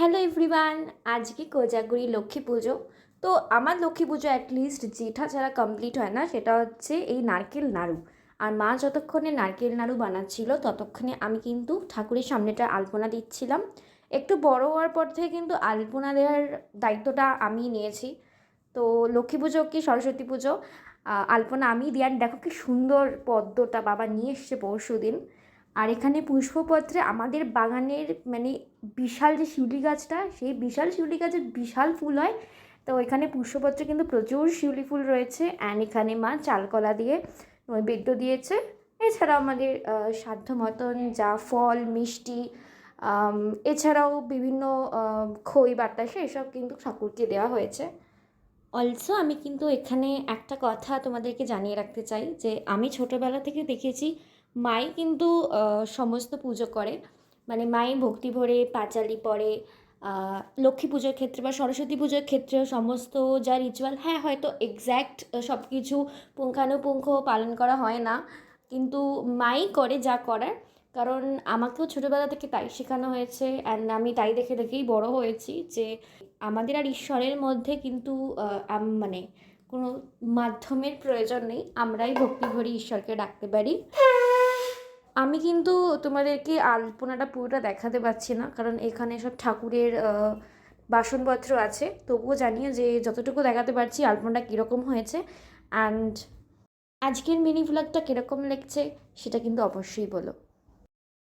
Hello everyone আজকে কোজাগুড়ি লক্ষ্মী পুজো। তো আমার লক্ষ্মী পুজো অ্যাটলিস্ট যেটা ছাড়া কমপ্লিট হয় না, সেটা হচ্ছে এই নারকেল নাড়ু। আর মা যতক্ষণে নারকেল নাড়ু বানাচ্ছিল, ততক্ষণে আমি কিন্তু ঠাকুরের সামনেটা আলপনা দিচ্ছিলাম। একটু বড় হওয়ার পর থেকে কিন্তু আলপনা দেওয়ার দায়িত্বটা আমি নিয়েছি। তো লক্ষ্মী পুজো কি সরস্বতী পুজো? আলপনা আমি আর দেখো কি সুন্দর পদ্মটা বাবা নিয়ে এসছে পরশু দিন আর এখানে পুষ্পপত্রে আমাদের বাগানের মানে বিশাল যে শিউলি গাছটা, সেই বিশাল শিউলি গাছের বিশাল ফুল হয়। তো এখানে পুষ্পপত্রে কিন্তু প্রচুর শিউলি ফুল রয়েছে। অ্যান্ড এখানে মা চালকলা দিয়ে নৈবেদ্য দিয়েছে। এছাড়াও আমাদের সাধ্য মতন যা ফল, মিষ্টি এছাড়াও বিভিন্ন খই, বাতাসে এসব কিন্তু ঠাকুরকে দেওয়া হয়েছে। অলসো আমি কিন্তু এখানে একটা কথা তোমাদেরকে জানিয়ে রাখতে চাই যে, আমি ছোটোবেলা থেকে দেখেছি মাই কিন্তু সমস্ত পুজো করে। মানে মাই ভক্তি ভরে পাঁচালি আহ, লক্ষ্মী পুজোর ক্ষেত্রে বা সরস্বতী পুজোর ক্ষেত্রেও সমস্ত যা রিচুয়াল হ্যাঁ হয়তো এক্স্যাক্ট সব কিছু পুঙ্খানুপুঙ্খ পালন করা হয় না। কিন্তু মাই করে যা করার কারণ আমাকেও ছোটোবেলা থেকে তাই শেখানো হয়েছে অ্যান্ড আমি তাই দেখে দেখেই বড় হয়েছি যে আমাদের আর ঈশ্বরের মধ্যে কিন্তু মানে কোনো মাধ্যমের প্রয়োজন নেই। আমরাই ভক্তি ভরে ঈশ্বরকে ডাকতে পারি। আমি কিন্তু তোমাদেরকে আলপনাটা পুরোটা দেখাতে পারছি না, কারণ এখানে সব ঠাকুরের বাসনপত্র আছে। তবুও জানিও যে যতটুকু দেখাতে পারছি আলপনাটা কীরকম হয়েছে অ্যান্ড আজকের মিনি ভ্লগটা কীরকম লাগছে সেটা কিন্তু অবশ্যই বলো।